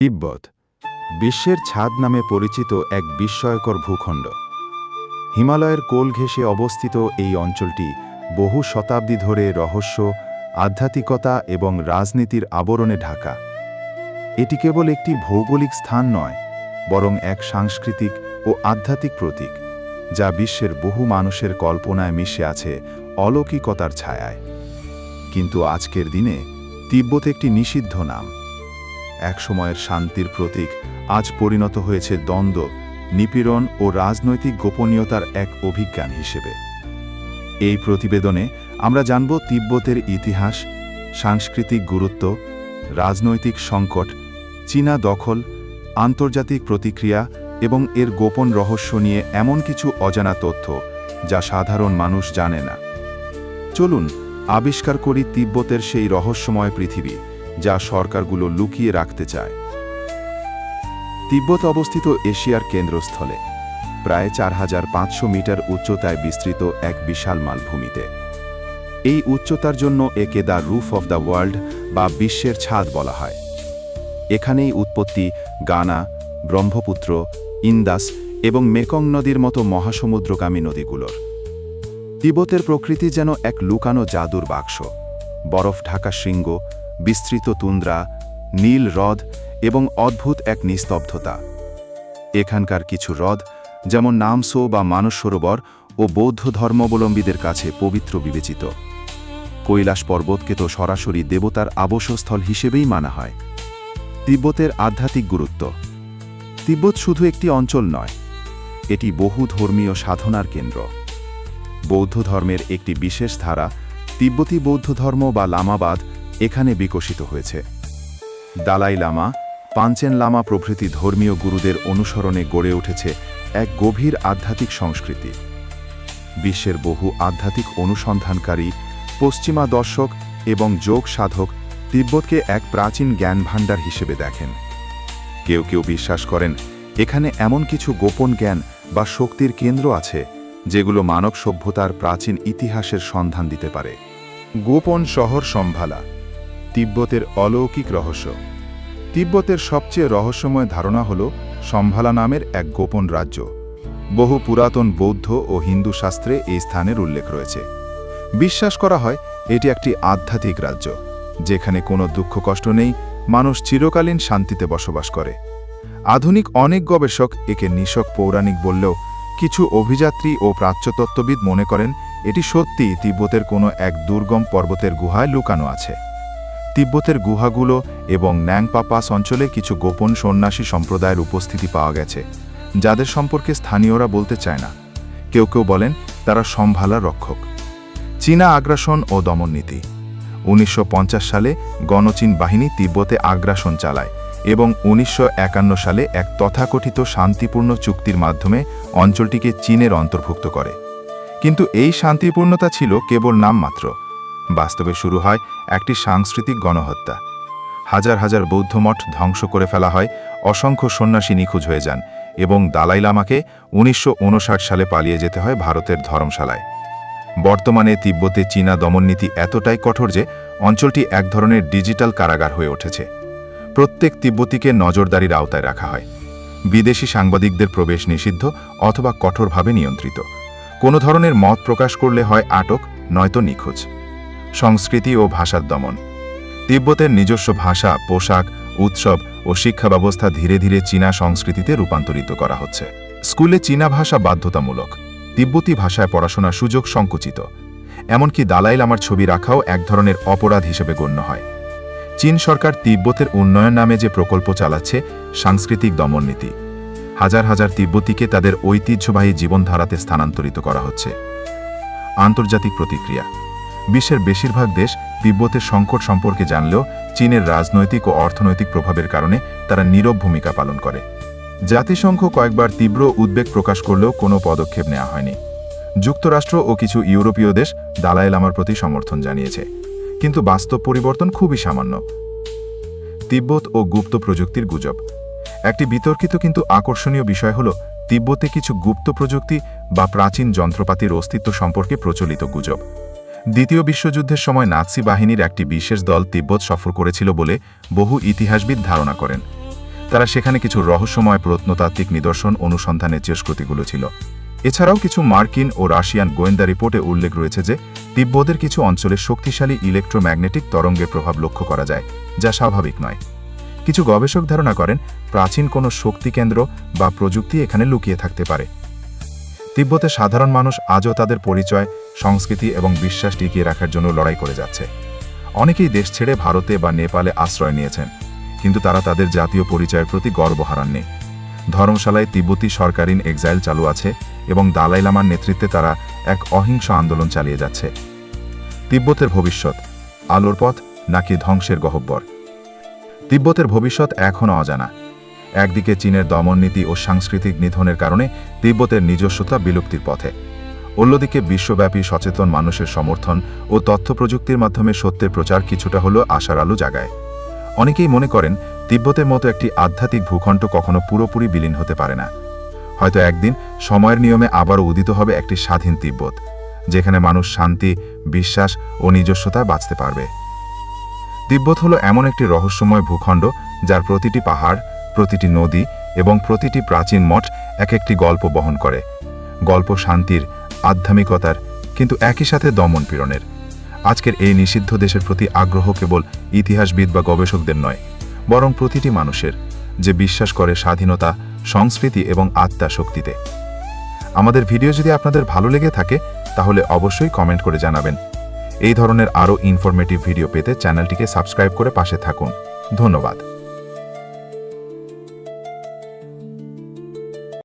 তিব্বত, বিশ্বের ছাদ নামে পরিচিত এক বিস্ময়কর ভূখণ্ড। হিমালয়ের কোল ঘেঁষে অবস্থিত এই অঞ্চলটি বহু শতাব্দী ধরে রহস্য, আধ্যাত্মিকতা এবং রাজনীতির আবরণে ঢাকা। এটি কেবল একটি ভৌগোলিক স্থান নয়, বরং এক সাংস্কৃতিক ও আধ্যাত্মিক প্রতীক, যা বিশ্বের বহু মানুষের কল্পনায় মিশে আছে অলৌকিকতার ছায়ায়। কিন্তু আজকের দিনে তিব্বত একটি নিষিদ্ধ নাম। একসময়ের শান্তির প্রতীক, আজ পরিণত হয়েছে দ্বন্দ্ব, নিপীড়ন ও রাজনৈতিক গোপনীয়তার এক অভিজ্ঞান হিসেবে। এই প্রতিবেদনে আমরা জানব তিব্বতের ইতিহাস, সাংস্কৃতিক গুরুত্ব, রাজনৈতিক সংকট, চীনা দখল, আন্তর্জাতিক প্রতিক্রিয়া এবং এর গোপন রহস্য নিয়ে এমন কিছু অজানা তথ্য যা সাধারণ মানুষ জানে না। চলুন আবিষ্কার করি তিব্বতের সেই রহস্যময় পৃথিবী। যা সরকারগুলো লুকিয়ে রাখতে চায়। তিব্বত অবস্থিত এশিয়ার কেন্দ্রস্থলে, প্রায় চার হাজার পাঁচশো মিটার উচ্চতায় বিস্তৃত এক বিশাল মালভূমিতে। এই উচ্চতার জন্য একে the roof of the world বা বিশ্বের ছাদ বলা হয়। এখানেই উৎপত্তি গানা, ব্রহ্মপুত্র, ইন্দাস এবং মেকং নদীর মতো মহাসমুদ্রগামী নদীগুলোর। তিব্বতের প্রকৃতি যেন এক লুকানো জাদুর বাক্স। বরফ ঢাকা শৃঙ্গ বিস্তৃত তুন্দ্রা, নীল হ্রদ এবং অদ্ভুত এক নিস্তব্ধতা। এখানকার কিছু হ্রদ, যেমন নামসো বা মানস সরোবর ও বৌদ্ধ ধর্মাবলম্বীদের কাছে পবিত্র বিবেচিত। কৈলাস পর্বতকে তো সরাসরি দেবতার আবশ্যস্থল হিসেবেই মানা হয়। তিব্বতের আধ্যাত্মিক গুরুত্ব। তিব্বত শুধু একটি অঞ্চল নয়, এটি বহু ধর্মীয় সাধনার কেন্দ্র। বৌদ্ধ ধর্মের একটি বিশেষ ধারা তিব্বতী বৌদ্ধ ধর্ম বা লামাবাদ এখানে বিকশিত হয়েছে। দালাই লামা, পাঞ্চেন লামা প্রভৃতি ধর্মীয় গুরুদের অনুসরণে গড়ে উঠেছে এক গভীর আধ্যাত্মিক সংস্কৃতি। বিশ্বের বহু আধ্যাত্মিক অনুসন্ধানকারী, পশ্চিমা দর্শক এবং যোগ সাধক তিব্বতকে এক প্রাচীন জ্ঞান ভাণ্ডার হিসেবে দেখেন। কেউ কেউ বিশ্বাস করেন, এখানে এমন কিছু গোপন জ্ঞান বা শক্তির কেন্দ্র আছে, যেগুলো মানব সভ্যতার প্রাচীন ইতিহাসের সন্ধান দিতে পারে। গোপন শহর সম্ভালা তিব্বতের অলৌকিক রহস্য। তিব্বতের সবচেয়ে রহস্যময় ধারণা হল সম্ভালা নামের এক গোপন রাজ্য। বহু পুরাতন বৌদ্ধ ও হিন্দু শাস্ত্রে এই স্থানের উল্লেখ রয়েছে। বিশ্বাস করা হয় এটি একটি আধ্যাত্মিক রাজ্য, যেখানে কোনো দুঃখ কষ্ট নেই, মানুষ চিরকালীন শান্তিতে বসবাস করে। আধুনিক অনেক গবেষক একে নিশক পৌরাণিক বললেও কিছু অভিযাত্রী ও প্রাচ্যতত্ত্ববিদ মনে করেন এটি সত্যি তিব্বতের কোনো এক দুর্গম পর্বতের গুহায় লুকানো আছে। তিব্বতের গুহাগুলো এবং ন্যাংপাপাস অঞ্চলে কিছু গোপন সন্ন্যাসী সম্প্রদায়ের উপস্থিতি পাওয়া গেছে, যাদের সম্পর্কে স্থানীয়রা বলতে চায় না। কেউ কেউ বলেন তারা সম্ভালা রক্ষক। চীনা আগ্রাসন ও দমননীতি উনিশশো পঞ্চাশ সালে গণচীন বাহিনী তিব্বতে আগ্রাসন চালায় এবং উনিশশো একান্ন সালে এক তথাকথিত শান্তিপূর্ণ চুক্তির মাধ্যমে অঞ্চলটিকে চীনের অন্তর্ভুক্ত করে। কিন্তু এই শান্তিপূর্ণতা ছিল কেবল নামমাত্র। বাস্তবে শুরু হয় একটি সাংস্কৃতিক গণহত্যা। হাজার হাজার বৌদ্ধমঠ ধ্বংস করে ফেলা হয়, অসংখ্য সন্ন্যাসী নিখোঁজ হয়ে যান এবং দালাই লামাকে উনিশশো ঊনষাট সালে পালিয়ে যেতে হয় ভারতের ধর্মশালায়। বর্তমানে তিব্বতে চীনা দমননীতি এতটাই কঠোর যে অঞ্চলটি এক ধরনের ডিজিটাল কারাগার হয়ে উঠেছে। প্রত্যেক তিব্বতীকে নজরদারির আওতায় রাখা হয়। বিদেশি সাংবাদিকদের প্রবেশ নিষিদ্ধ অথবা কঠোরভাবে নিয়ন্ত্রিত। কোনো ধরনের মত প্রকাশ করলে হয় আটক, নয়তো নিখোঁজ। সংস্কৃতি ও ভাষার দমন। তিব্বতের নিজস্ব ভাষা, পোশাক, উৎসব ও শিক্ষা ব্যবস্থা ধীরে ধীরে চীনা সংস্কৃতিতে রূপান্তরিত করা হচ্ছে। স্কুলে চীনা ভাষা বাধ্যতামূলক। তিব্বতী ভাষায় পড়াশোনার সুযোগ সংকুচিত। এমনকি দালাই লামার ছবি রাখাও এক ধরনের অপরাধ হিসেবে গণ্য হয়। চীন সরকার তিব্বতের উন্নয়ন নামে যে প্রকল্প চালাচ্ছে, সাংস্কৃতিক দমননীতি হাজার হাজার তিব্বতীকে তাদের ঐতিহ্যবাহী জীবনধারাতে স্থানান্তরিত করা হচ্ছে। আন্তর্জাতিক প্রতিক্রিয়া। বিশ্বের বেশিরভাগ দেশ তিব্বতের সংকট সম্পর্কে জানলেও চীনের রাজনৈতিক ও অর্থনৈতিক প্রভাবের কারণে তারা নীরব ভূমিকা পালন করে। জাতিসংঘ কয়েকবার তীব্র উদ্বেগ প্রকাশ করলেও কোনো পদক্ষেপ নেওয়া হয়নি। যুক্তরাষ্ট্র ও কিছু ইউরোপীয় দেশ দালাই লামার প্রতি সমর্থন জানিয়েছে, কিন্তু বাস্তব পরিবর্তন খুবই সামান্য। তিব্বত ও গুপ্ত প্রযুক্তির গুজব। একটি বিতর্কিত কিন্তু আকর্ষণীয় বিষয় হল, তিব্বতে কিছু গুপ্ত প্রযুক্তি বা প্রাচীন যন্ত্রপাতির অস্তিত্ব সম্পর্কে প্রচলিত গুজব। দ্বিতীয় বিশ্বযুদ্ধের সময় নাৎসি বাহিনীর একটি বিশেষ দল তিব্বত সফর করেছিল বলে বহু ইতিহাসবিদ ধারণা করেন। তারা সেখানে কিছু রহস্যময় প্রত্নতাত্ত্বিক নিদর্শন অনুসন্ধানের চেষ্কতিগুলো ছিল। এছাড়াও কিছু মার্কিন ও রাশিয়ান গোয়েন্দা রিপোর্টে উল্লেখ রয়েছে যে, তিব্বতের কিছু অঞ্চলে শক্তিশালী ইলেকট্রোম্যাগনেটিক তরঙ্গের প্রভাব লক্ষ্য করা যায়, যা স্বাভাবিক নয়। কিছু গবেষক ধারণা করেন, প্রাচীন কোনো শক্তি কেন্দ্র বা প্রযুক্তি এখানে লুকিয়ে থাকতে পারে। তিব্বতের সাধারণ মানুষ আজও তাদের পরিচয় সংস্কৃতি এবং বিশ্বাস টিকিয়ে রাখার জন্য লড়াই করে যাচ্ছে। অনেকেই দেশ ছেড়ে ভারতে বা নেপালে আশ্রয় নিয়েছেন, কিন্তু তারা তাদের জাতীয় পরিচয়ের প্রতি গর্ব হারাননি। ধর্মশালায় তিব্বতী সরকারিন এক্সাইল চালু আছে এবং দালাই লামার নেতৃত্বে তারা এক অহিংস আন্দোলন চালিয়ে যাচ্ছে। তিব্বতের ভবিষ্যৎ, আলোর পথ নাকি ধ্বংসের গহব্বর? তিব্বতের ভবিষ্যৎ এখনও অজানা। একদিকে চীনের দমননীতি ও সাংস্কৃতিক নিধনের কারণে তিব্বতের নিজস্বতা বিলুপ্তির পথে। অন্যদিকে বিশ্বব্যাপী সচেতন মানুষের সমর্থন ও তথ্য প্রযুক্তির মাধ্যমে সত্যের প্রচার কিছুটা হলেও আশার আলো জাগায়। অনেকেই মনে করেন, তিব্বতের মতো একটি আধ্যাত্মিক ভূখণ্ড কখনো পুরোপুরি বিলীন হতে পারে না। হয়তো একদিন সময়ের নিয়মে আবারও উদিত হবে একটি স্বাধীন তিব্বত, যেখানে মানুষ শান্তি, বিশ্বাস ও নিজস্বতায় বাঁচতে পারবে। তিব্বত হলো এমন একটি রহস্যময় ভূখণ্ড, যার প্রতিটি পাহাড়, প্রতিটি নদী এবং প্রতিটি প্রাচীন মঠ এক একটি গল্প বহন করে। গল্প শান্তির আধ্যাত্মিকতার, কিন্তু একই সাথে দমন পীড়নের। আজকের এই নিষিদ্ধ দেশের প্রতি আগ্রহ কেবল ইতিহাসবিদ বা গবেষকদের নয়, বরং প্রতিটি মানুষের, যে বিশ্বাস করে স্বাধীনতা, সংস্কৃতি এবং আত্মা শক্তিতে। আমাদের ভিডিও যদি আপনাদের ভালো লেগে থাকে, তাহলে অবশ্যই কমেন্ট করে জানাবেন। এই ধরনের আরও ইনফরমেটিভ ভিডিও পেতে চ্যানেলটিকে সাবস্ক্রাইব করে পাশে থাকুন। ধন্যবাদ।